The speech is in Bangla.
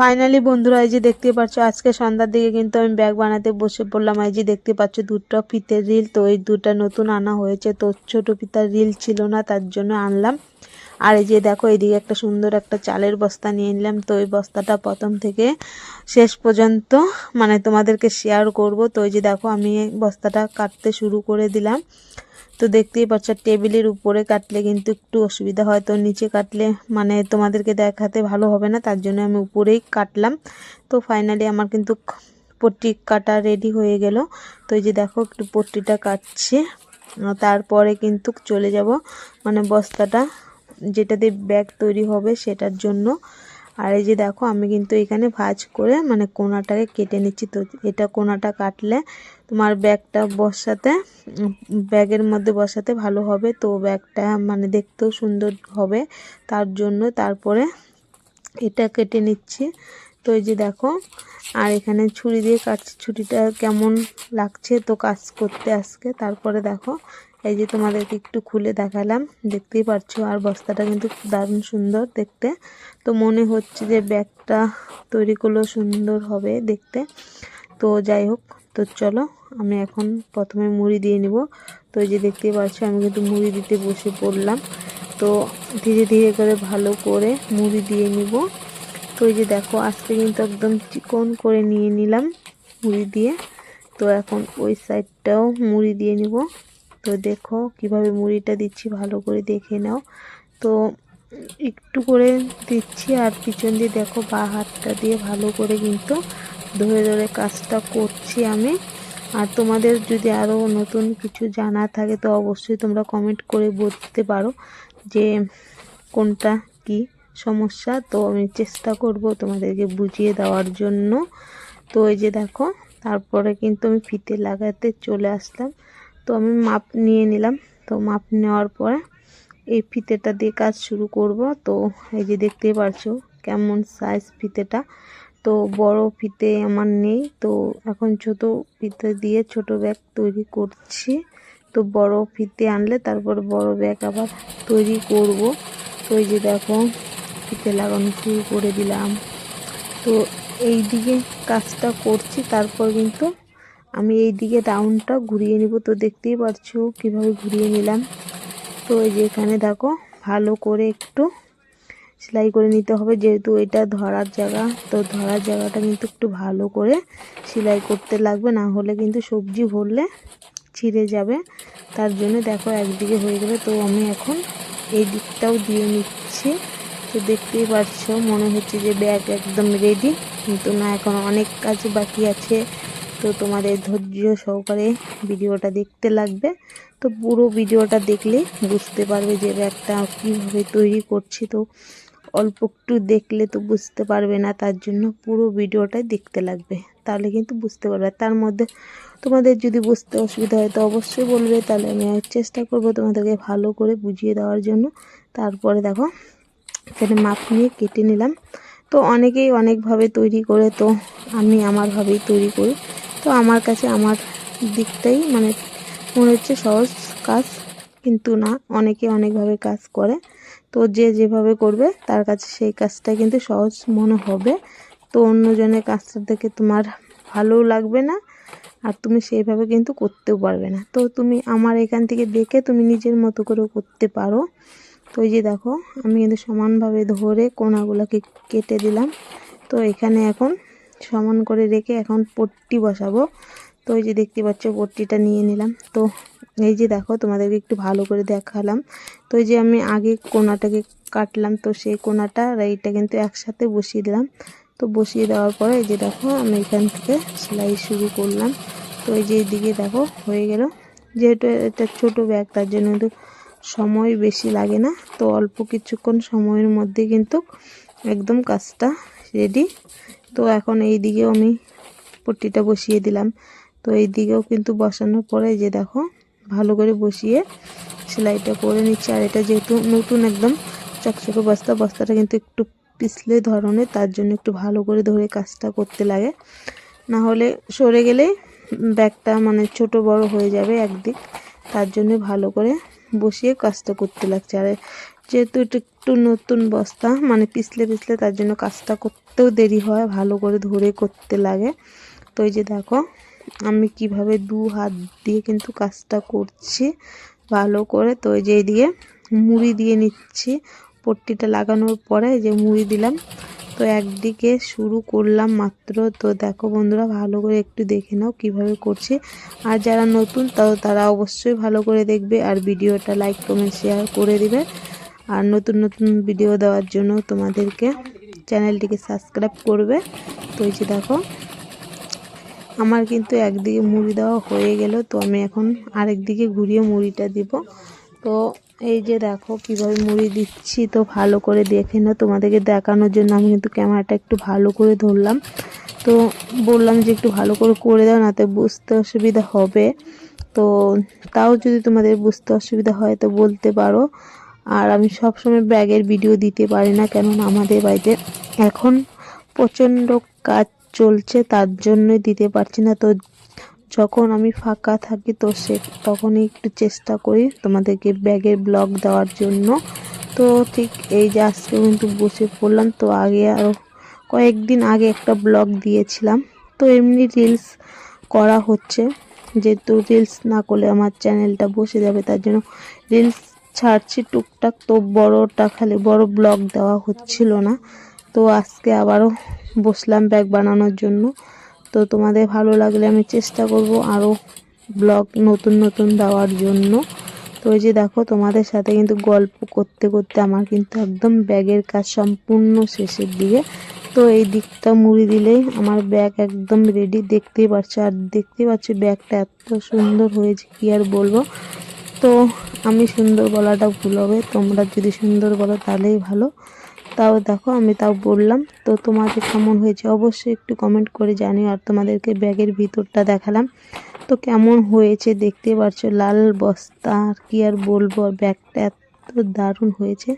ফাইনালি বন্ধুরা, এই যে দেখতে পাচ্ছ, আজকে সন্ধ্যার দিকে কিন্তু আমি ব্যাগ বানাতে বসে পড়লাম। এই যে দেখতে পাচ্ছ, দুটো ফিতের রিল তো এই দুটা নতুন আনা হয়েছে। তো ছোট ফিতার রিল ছিল না, তার জন্য আনলাম। আর এই যে দেখো এইদিকে একটা সুন্দর একটা চালের বস্তা নিয়ে নিলাম। তো এই বস্তাটা প্রথম থেকে শেষ পর্যন্ত মানে তোমাদেরকে শেয়ার করব। তো এই যে দেখো, আমি বস্তাটা কাটতে শুরু করে দিলাম। তো দেখতেই পাচ্ছ, টেবিলের উপরে কাটলে কিন্তু একটু অসুবিধা হয়। তো নিচে কাটলে মানে তোমাদেরকে দেখাতে ভালো হবে না, তার জন্য আমি উপরেই কাটলাম। তো ফাইনালি আমার কিন্তু পট্টি কাটা রেডি হয়ে গেল। তো এই যে দেখো, একটু পট্টিটা কাটছে। তারপরে কিন্তু চলে যাব মানে বস্তাটা যেটা দিয়ে ব্যাগ তৈরি হবে সেটার জন্য। আর এই যে দেখো, আমি কিন্তু এখানে ভাজ করে মানে কোনাটাকে কেটে নিচ্ছি। তো এটা কোনাটা কাটলে তোমার ব্যাগটা বসাতে, ব্যাগের মধ্যে বসাতে ভালো হবে। তো ব্যাগটা মানে দেখতেও সুন্দর হবে। তার জন্য তারপরে এটা কেটে নিচ্ছি। তো এই যে দেখো, আর এখানে ছুরি দিয়ে কাটছি ছুরিটা কেমন লাগছে তো কাজ করতে আজকে। তারপরে দেখো, এই যে তোমাদেরকে একটু খুলে দেখালাম, দেখতেই পাচ্ছ আর বস্তাটা কিন্তু দারুণ সুন্দর দেখতে। তো মনে হচ্ছে যে ব্যাগটা তৈরি করলেও সুন্দর হবে দেখতে। তো যাই হোক, তো চলো, আমি এখন প্রথমে মুড়ি দিয়ে নিব। তো যে দেখতেই পাচ্ছ আমি কিন্তু মুড়ি দিতে বসে পড়লাম। তো ধীরে ধীরে করে ভালো করে মুড়ি দিয়ে নিব। তো এই যে দেখো, আজকে কিন্তু একদম চিকন করে নিয়ে নিলাম মুড়ি দিয়ে। তো এখন ওই সাইডটাও মুড়ি দিয়ে নিব। তো দেখো কীভাবে মুড়িটা দিচ্ছি, ভালো করে দেখে নাও। তো একটু করে দিচ্ছি আর পিছন দিয়ে দেখো বা হাতটা দিয়ে ভালো করে কিন্তু ধরে ধরে কাজটা করছি আমি। আর তোমাদের যদি আরও নতুন কিছু জানা থাকে তো অবশ্যই তোমরা কমেন্ট করে বলতে পারো যে কোনটা কি। সমস্যা, তো আমি চেষ্টা করব তোমাদেরকে বুঝিয়ে দেওয়ার জন্য। তো এই যে দেখো, তারপরে কিন্তু আমি ফিতে লাগাতে চলে আসলাম। তো আমি মাপ নিয়ে নিলাম। তো মাপ নেওয়ার পরে এই ফিতেটা দিয়ে কাজ শুরু করব। তো এই যে দেখতেই পারছ কেমন সাইজ ফিতেটা। তো বড় ফিতে আমার নেই। তো এখন ছোট ফিতে দিয়ে ছোট ব্যাগ তৈরি করছি। তো বড় ফিতে আনলে তারপর বড় ব্যাগ আবার তৈরি করব। তো এই যে দেখো ফিতে লাগানো শুরু করে দিলাম। তো এই দিকে কাজটা করছি, তারপর কিন্তু আমি এই দিকে রাউন্ডটা ঘুরিয়ে নিব। তো দেখতেই পারছ কীভাবে ঘুরিয়ে নিলাম। তো এই যে এখানে দেখো, ভালো করে একটু সেলাই করে নিতে হবে। যেহেতু এটা ধরার জায়গা, তো ধরার জায়গাটা কিন্তু একটু ভালো করে সেলাই করতে লাগবে। না হলে কিন্তু সবজি ভরলে ছিঁড়ে যাবে। তার জন্য দেখো একদিকে হয়ে গেলে, তো আমি এখন এই দিকটাও দিয়ে নিচ্ছি। তো দেখতেই পাচ্ছ, মনে হচ্ছে যে ব্যাগ একদম রেডি কিন্তু না, এখন অনেক কাজ বাকি আছে। তো তোমাদের ধৈর্য সহকারে ভিডিওটা দেখতে লাগবে। তো পুরো ভিডিওটা দেখলে বুঝতে পারবে যে ব্যাগটা কীভাবে তৈরি করছি। তো অল্প একটু দেখলে তো বুঝতে পারবে না, তার জন্য পুরো ভিডিওটাই দেখতে লাগবে। তাহলে কিন্তু বুঝতে পারবে। তার মধ্যে তোমাদের যদি বুঝতে অসুবিধা হয়, তো অবশ্যই বলবে। তাহলে আমি চেষ্টা করব তোমাদেরকে ভালো করে বুঝিয়ে দেওয়ার জন্য। তারপরে দেখো এখানে মাপ নিয়ে কেটে নিলাম। তো অনেকেই অনেকভাবে তৈরি করে, তো আমি আমারভাবেই তৈরি করি। তো আমার কাছে আমার দিকটাই মানে মনে হচ্ছে সহজ কাজ, কিন্তু না, অনেকে অনেকভাবে কাজ করে। তো যে যেভাবে করবে, তার কাছে সেই কাজটা কিন্তু সহজ মনে হবে। তো অন্যজনের কাজটা দেখে তোমার ভালোও লাগবে না, আর তুমি সেইভাবে কিন্তু করতেও পারবে না। তো তুমি আমার এখান থেকে দেখে তুমি নিজের মতো করেও করতে পারো। তো এই যে দেখো, আমি কিন্তু সমানভাবে ধরে কোনাগুলোকে কেটে দিলাম। তো এখানে এখন সমান করে রেখে এখন পট্টি বসাবো। তো এই যে দেখতে পাচ্ছ, পট্টিটা নিয়ে নিলাম। তো এই যে দেখো, তোমাদেরকে একটু ভালো করে দেখালাম। তো এই যে আমি আগে কোনাটাকে কাটলাম, তো সেই কোনাটা এইটা কিন্তু একসাথে বসিয়ে দিলাম। তো বসিয়ে দেওয়ার পরে এই যে দেখো, আমি এখান থেকে সেলাই শুরু করলাম। তো এই যে এইদিকে দেখো, হয়ে গেল। যেহেতু এটা ছোট ব্যাগ, তার জন্য কিন্তু সময় বেশি লাগে না। তো অল্প কিছুক্ষণ সময়ের মধ্যে কিন্তু একদম কাজটা রেডি তো এখন এই দিকেও আমি পট্টিটা বসিয়ে দিলাম। তো এই দিকেও কিন্তু বসানোর পরে যে দেখো, ভালো করে বসিয়ে সেলাইটা করে নিচ্ছি। আর এটা যেহেতু নতুন একদম চকচকে বস্তা, বস্তাটা কিন্তু একটু পিছলে ধরনের, তার জন্য একটু ভালো করে ধরে কাজটা করতে লাগে। না হলে সরে গেলে ব্যাগটা মানে ছোট বড় হয়ে যাবে একদিক। তার জন্য ভালো করে বসিয়ে কাজটা করতে লাগছে। আর যেহেতু এটা একটু নতুন বস্তা মানে পিছলে পিছলে তার জন্য কাজটা করতেও দেরি হয়, ভালো করে ধরে করতে লাগে। তো এই যে দেখো, আমি কীভাবে দু হাত দিয়ে কিন্তু কাজটা করছি ভালো করে। তো এই যে এইদিকে মুড়ি দিয়ে নিচ্ছি, পট্টিটা লাগানোর পরে যে মুড়ি দিলাম। তো একদিকে শুরু করলাম মাত্র। তো দেখো বন্ধুরা, ভালো করে একটু দেখে নাও কীভাবে করছি। আর যারা নতুন তাও তারা অবশ্যই ভালো করে দেখবে আর ভিডিওটা লাইক, কমেন্ট, শেয়ার করে দিবে। আর নতুন নতুন ভিডিও দেওয়ার জন্য তোমাদেরকে চ্যানেলটিকে সাবস্ক্রাইব করবে। তো এই যে দেখো, আমার কিন্তু একদিকে মুড়ি দেওয়া হয়ে গেল। তো আমি এখন আরেক দিকে ঘুরিয়ে মুড়িটা দিব। তো এই যে দেখো কীভাবে মুড়ি দিচ্ছি, তো ভালো করে দেখে না তোমাদেরকে দেখানোর জন্য আমি কিন্তু ক্যামেরাটা একটু ভালো করে ধরলাম। তো বললাম যে একটু ভালো করে করে দাও না তো বুঝতে অসুবিধা হবে। তো তাও যদি তোমাদের বুঝতে অসুবিধা হয় তো বলতে পারো। আর আমি সবসময় ব্যাগের ভিডিও দিতে পারি না, কেননা আমাদের বাড়িতে এখন প্রচণ্ড কাজ চলছে, তার জন্যই দিতে পারছি না। তো যখন আমি ফাঁকা থাকি তো সে তখনই একটু চেষ্টা করি তোমাদেরকে ব্যাগের ব্লগ দেওয়ার জন্য। তো ঠিক এই যে আজকে কিন্তু বসে পড়লাম, তো আগে আরও কয়েকদিন আগে একটা ব্লগ দিয়েছিলাম। তো এমনি রিলস করা হচ্ছে, যেহেতু রিলস না করলে আমার চ্যানেলটা বসে যাবে, তার জন্য রিলস ছাড়ছি টুকটাক, তো বড়টা খালি বড় ব্লগ দেওয়া হচ্ছিল না। তো আজকে আবারও বসলাম ব্যাগ বানানোর জন্য। তো তোমাদের ভালো লাগলে আমি চেষ্টা করব আরও ব্লগ নতুন নতুন দেওয়ার জন্য। তো ওই যে দেখো, তোমাদের সাথে কিন্তু গল্প করতে করতে আমার কিন্তু একদম ব্যাগের কাজ সম্পূর্ণ শেষের দিকে। তো এই দিকটা মুড়ি দিলেই আমার ব্যাগ একদম রেডি দেখতেই পাচ্ছ আর দেখতেই পাচ্ছ ব্যাগটা এত সুন্দর হয়েছে, কি আর বলব? তো আমি সুন্দর বলাটা ভুল হবে, তোমরা যদি সুন্দর বলো তাহলেই ভালো। তাও দেখো, আমি তাও বললাম। তো তোমাদের কেমন হয়েছে? অবশ্যই একটু কমেন্ট করে জানিও আর তোমাদেরকে ব্যাগের ভিতরটা দেখালাম। তো কেমন হয়েছে দেখতে পারছ? লাল বস্তা, আর কি আর বলব? ব্যাগটা এত দারুণ হয়েছে।